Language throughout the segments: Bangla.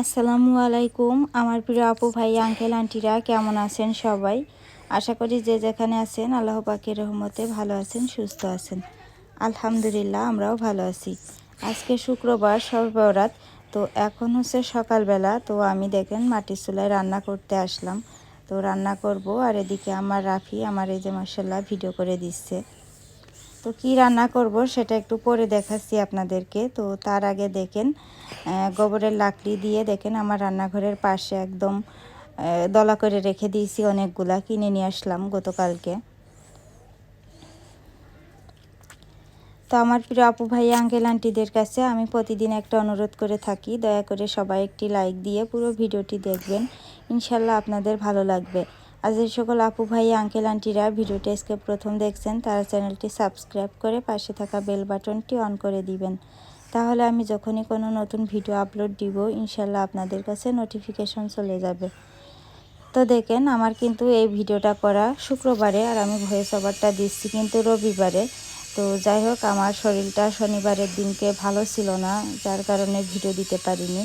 আসসালামু আলাইকুম, আমার প্রিয় আপু ভাই আঙ্কেল আন্টিরা কেমন আছেন সবাই? আশা করি যে যেখানে আছেন, আল্লাহ পাকের রহমতে ভালো আছেন, সুস্থ আছেন। আলহামদুলিল্লাহ, আমরাও ভালো আছি। আজকে শুক্রবার, সর্বরাত, তো এখন হচ্ছে সকালবেলা, তো আমি দেখেন মাটির চুলায় রান্না করতে আসলাম। তো রান্না করব, আর এদিকে আমার রাফি আমার এই যে মার্শাল্লাহ ভিডিও করে দিচ্ছে। তো কি রান্না করব সেটা একটু পরে দেখাচ্ছি আপনাদেরকে। তো তার আগে দেখেন গোবরের লাকড়ি দিয়ে দেখেন আমার রান্নাঘরের পাশে একদম দলা করে রেখে দিয়েছি অনেকগুলা, কিনে নিয়ে আসলাম গতকালকে। তো আমার প্রিয় আপু ভাই, আঙ্কেল, আন্টিদের কাছে আমি প্রতিদিন একটা অনুরোধ করে থাকি, দয়া করে সবাই একটি লাইক দিয়ে পুরো ভিডিওটি দেখবেন। ইনশাল্লাহ আপনাদের ভালো লাগবে। যে সকল আপু ভাই, আঙ্কেল, আন্টিরা ভিডিওটি আজকে প্রথম দেখছেন, তারা চ্যানেলটি সাবস্ক্রাইব করে পাশে থাকা বেল বাটনটি অন করে দিবেন। তাহলে আমি যখনই কোনো নতুন ভিডিও আপলোড দিব, ইনশাল্লাহ আপনাদের কাছে নোটিফিকেশন চলে যাবে। তো দেখেন, আমার কিন্তু এই ভিডিওটা করা শুক্রবারে আর আমি ভয়েস ওভারটা দিচ্ছি কিন্তু রবিবারে। তো যাই হোক, আমার শরীরটা শনিবারের দিনকে ভালো ছিল না, যার কারণে ভিডিও দিতে পারিনি।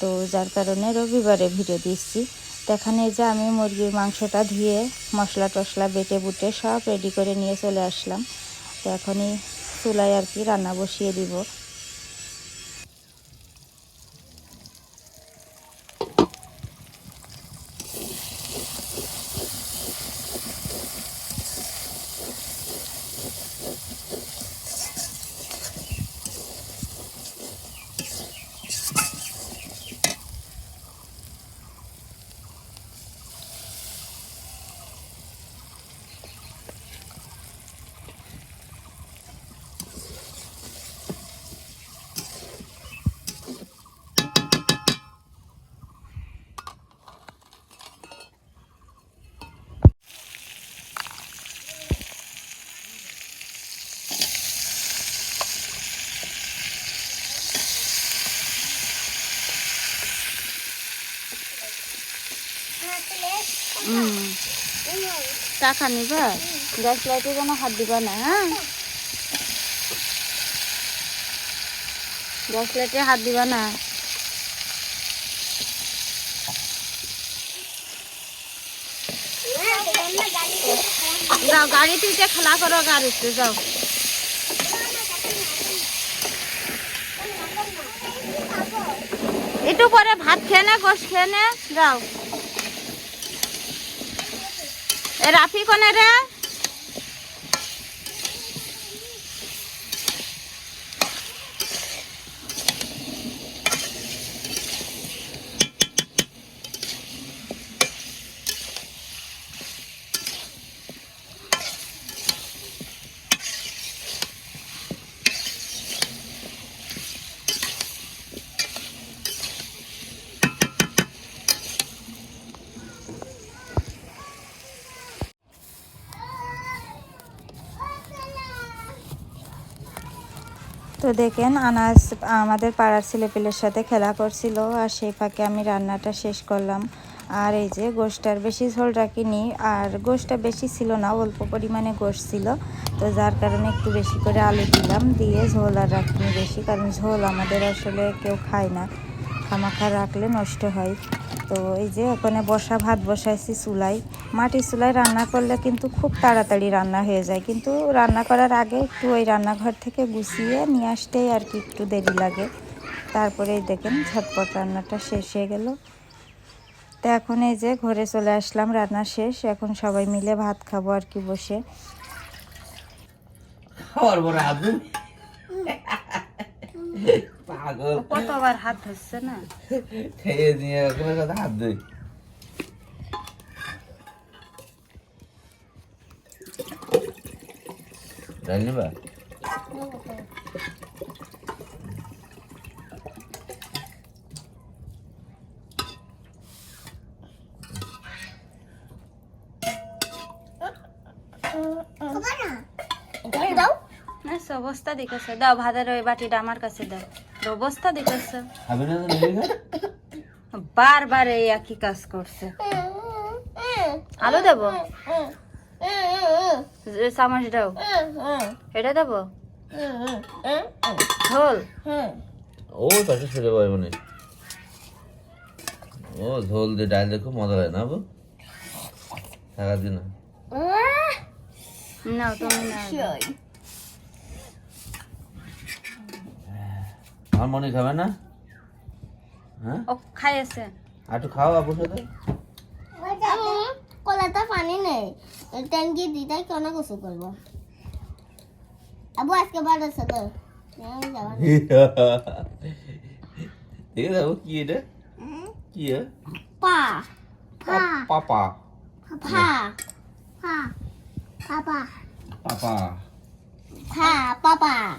তো যার কারণে রবিবারে ভিডিও দিচ্ছি। তো এখানে যে আমি মুরগির মাংসটা ধুয়ে মশলা টশলা বেটে বুটে সব রেডি করে নিয়ে চলে আসলাম। তো এখনই চুলায় আর কি রান্না বসিয়ে দিব। টাকা নিবা। গ্যাস লাইটে যেন হাত দিবা না হ্যাঁ? গ্যাস লাইটে হাত দিবা না। যাও, গাড়িতে খেলা করো, গাড়িতে যাও। একটু পরে ভাত খেয়ে নে গোস খেয়ে নে, যাও। রাফি কোনে রে? দেখেন, আনাস আমাদের পাড়ার ছেলেপেলের সাথে খেলা করছিল আর সেই ফাঁকে আমি রান্নাটা শেষ করলাম। আর এই যে গোষ্ঠটার বেশি ঝোল রাখিনি, আর গোষ্ঠটা বেশি ছিল না, অল্প পরিমাণে গোশ ছিল। তো যার কারণে একটু বেশি করে আলু দিলাম, দিয়ে ঝোল আর রাখিনি বেশি, কারণ ঝোল আমাদের আসলে কেউ খায় না। খামাখা রাখলে নষ্ট হয়। তো এই যে ওখানে বসা ভাত বসাইছি চুলাই মাটির চুলায় রান্না করলে কিন্তু খুব তাড়াতাড়ি রান্না হয়ে যায়। কিন্তু রান্না করার আগে একটু ওই রান্নাঘর থেকে গুছিয়ে নিয়ে আসতেই আর কি একটু দেরি লাগে। তারপরে এই দেখেন ঝটপট রান্নাটা শেষ হয়ে গেল। তো এখন এই যে ঘরে চলে আসলাম রান্না শেষ। এখন সবাই মিলে ভাত খাব আর কি বসে। খাওয়ার। পাগল। কতবার হাত ধরছে না? খেয়ে নিয়ে ওখানে কথা হাত ধুই ডাল অবস্থা দেখেছে দাও ভাতের ওই বাটিটা আমার কাছে দাও। অবস্থা দেখেছে? না না? বারবার এই একই কাজ করছে। আলু দেবো? চামচ দাও। এটা দেবো? ঝোল? ও পাশে সরে পাবে মানে ও ঝোল দিয়ে ডাল দিয়ে খুব মজা লাগে না বউ? থাকা দিন নাও তুমি না। আমার মনে খাবে না? হ্যাঁ? ও খাইয়েছে আর একটু খাও আপুর সাথে। কলাতে পানি নেই। ট্যাঙ্কি দিতে কেন গোসল করব? আবু আজকে বার আছে তো। দেখে যাব কি এটা? কি? পা। পা- পাপা পা। পা। পাপা পাপা পা।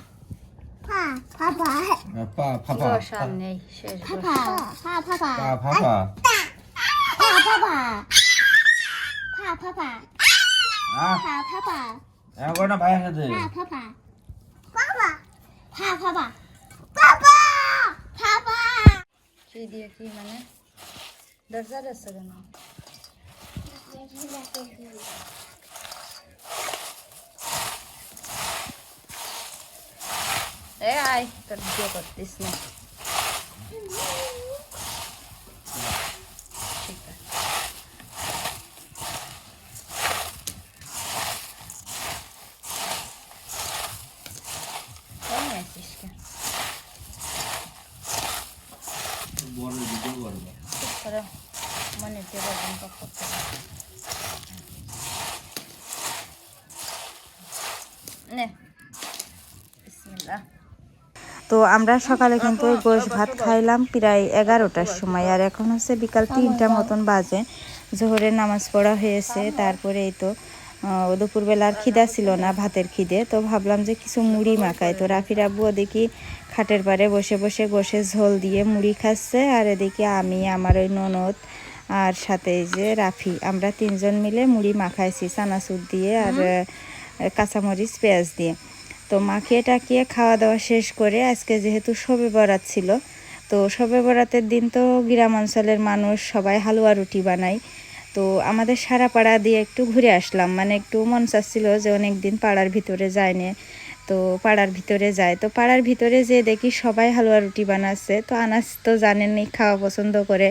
পাপা পা পাপা পা ফাপা সামনে শেষ পাপা পা পাপা পা ফাপা পা পাপা পা পাপা আহ পা পাপা এমন করে না ভাইয়ের সাথে পা পাপা পাপা পা পাপা পাপা পাপা কি দিয়ে কি মানে দরজা দরজা কেন এ আয় তোর বিয়ে করতিস না ঠিক আছে কেমন আছিস কে বড় ভিডিও করব চুপ করো মনে দেবো বন্ধ করতে হবে। নে বিসমিল্লাহ তো আমরা সকালে কিন্তু ওই গোশ ভাত খাইলাম প্রায় এগারোটার সময়। আর এখন হচ্ছে বিকাল তিনটা মতন বাজে। জোহরের নামাজ পড়া হয়েছে তারপরে এই তো আহ, দুপুরবেলার খিদা ছিল না ভাতের খিদে। তো ভাবলাম যে কিছু মুড়ি মাখায় তো রাফির আব্বুও দেখি খাটের পাড়ে বসে বসে গোশে ঝোল দিয়ে মুড়ি খাচ্ছে। আর এদিকে আমি আমার ওই ননদ আর সাথে এই যে রাফি আমরা তিনজন মিলে মুড়ি মাখাইছি চানাচুর দিয়ে আর কাঁচামরিচ পেঁয়াজ দিয়ে। তো মাখিয়ে টাকিয়ে খাওয়া দাওয়া শেষ করে আজকে যেহেতু শবে বরাত ছিল, তো শবে বরাতের দিন তো গ্রাম অঞ্চলের মানুষ সবাই হালুয়া রুটি বানায়। তো আমাদের সারা পাড়া দিয়ে একটু ঘুরে আসলাম মানে একটু মন চাচ্ছিল যে অনেক দিন পাড়ার ভিতরে যায় যায়নি, তো পাড়ার ভিতরে যায়। তো পাড়ার ভিতরে যে দেখি সবাই হালুয়া রুটি বানাচ্ছে, তো আনাস তো জানেনই খাওয়া পছন্দ করে।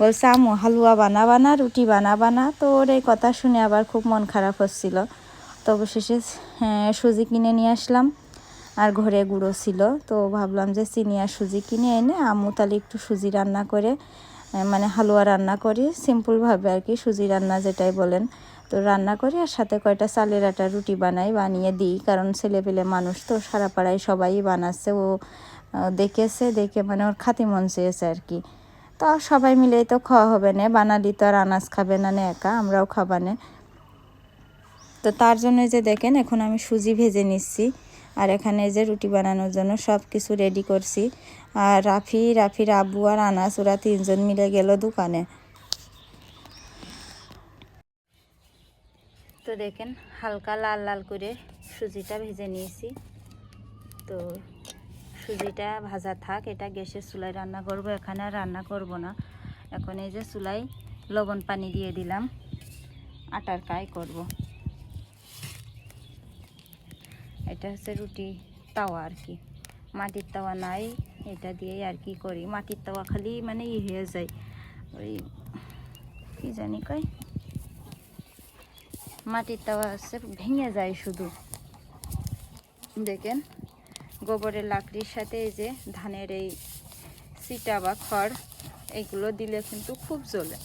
বলছে আমু হালুয়া বানা বানা, রুটি বানা বানা। তো ওর এই কথা শুনে আবার খুব মন খারাপ হচ্ছিল। অবশেষে হ্যাঁ, সুজি কিনে নিয়ে আসলাম। আর ঘরে গুঁড়ো ছিল তো ভাবলাম যে চিনি আর সুজি কিনে এনে আম্মু তাহলে একটু সুজি রান্না করে মানে হালুয়া রান্না করি সিম্পলভাবে আর কি সুজি রান্না যেটাই বলেন। তো রান্না করি আর সাথে কয়টা চালের আটা রুটি বানাই বানিয়ে দিই কারণ ছেলেপেলে মানুষ তো সারা পাড়ায় সবাই বানাচ্ছে ও দেখেছে দেখে মানে ওর খাতি মন চেয়েছে আর কি। তো সবাই মিলেই তো খাওয়া হবে না বানালি তো আর আনাজ খাবে না না একা আমরাও খাবানে তো তার জন্য যে দেখেন, এখন আমি সুজি ভেজে নিচ্ছি। আর এখানে যে রুটি বানানোর জন্য সব কিছু রেডি করছি। আর রাফি, রাফির আব্বু আর আনাস, ওরা তিনজন মিলে গেল দোকানে। তো দেখেন, হালকা লাল লাল করে সুজিটা ভেজে নিয়েছি। তো সুজিটা ভাজা থাক, এটা গ্যাসের চুলায় রান্না করব, এখানে আর রান্না করব না। এখন এই যে চুলায় লবণ পানি দিয়ে দিলাম। আটার কাই করব। এটা হচ্ছে রুটি তাওয়া আর কি। মাটির তাওয়া নাই, এটা দিয়েই আর কি করি। মাটির তাওয়া খালি মানে ই হয়ে যায়। ওই কি জানি কয়? মাটির তাওয়া হচ্ছে ভেঙে যায় শুধু। দেখেন, গোবরের লাকড়ির সাথে এই যে ধানের এই সিটা বা খড় এইগুলো দিলে কিন্তু খুব জ্বলে।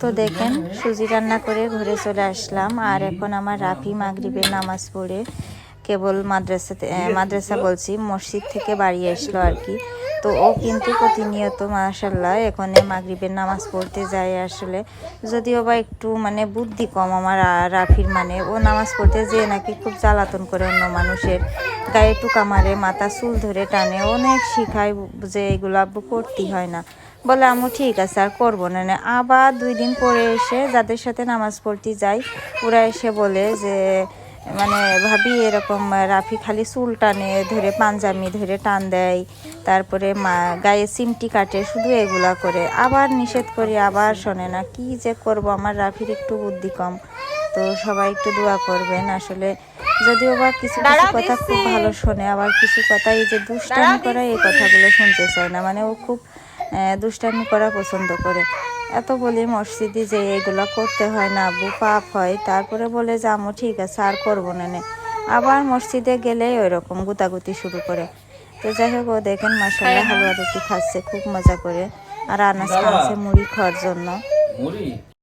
তো দেখেন, সুজি রান্না করে ঘরে চলে আসলাম। আর এখন আমার রাফি মাগরিবের নামাজ পড়ে কেবল মাদ্রাসাতে মাদ্রাসা বলছি, মসজিদ থেকে বাড়ি আসলো আর কি। তো ও কিন্তু প্রতিনিয়ত মাশাল্লাহ এখানে মাগরিবের নামাজ পড়তে যায় আসলে। যদিও বা একটু মানে বুদ্ধি কম আমার রাফির মানে। ও নামাজ পড়তে যেয়ে নাকি খুব জ্বালাতন করে অন্য মানুষের গায়ে টুকা মারে, মাথা চুল ধরে টানে। অনেক শিখায় যে এগুলো করতেই হয় না। বলে আমি ঠিক আছে, আর করব না। না, আবার দুই দিন পরে এসে যাদের সাথে নামাজ পড়তে যাই, ওরা এসে বলে যে মানে ভাবি, এরকম রাফি খালি চুল টানে, ধরে পাঞ্জামি ধরে টান দেয়, তারপরে মা, গায়ে সিমটি কাটে, শুধু এগুলা করে। আবার নিষেধ করি, আবার শোনে না, কি যে করব, আমার রাফির একটু বুদ্ধি কম। তো সবাই একটু দোয়া করবেন। আসলে যদিও বা কিছু কিছু কথা খুব ভালো শোনে আবার কিছু কথা এই যে দুষ্টামি করা এই কথাগুলো শুনতে চায় না। মানে ও খুব দুষ্টামি করা পছন্দ করে। এত বলি মসজিদে যে এগুলো করতে হয় না আব্বু পাপ হয়। তারপরে বলে যে আমু ঠিক আছে আর করব না নে। আবার মসজিদে গেলে ওই রকম গুতাগুতি শুরু করে। তো যাই হোক ও দেখেন মাসাল্লাহ হালুয়া রুটি খাচ্ছে খুব মজা করে। আর আনাজ খাচ্ছে মুড়ি খাওয়ার জন্য। মুড়ি?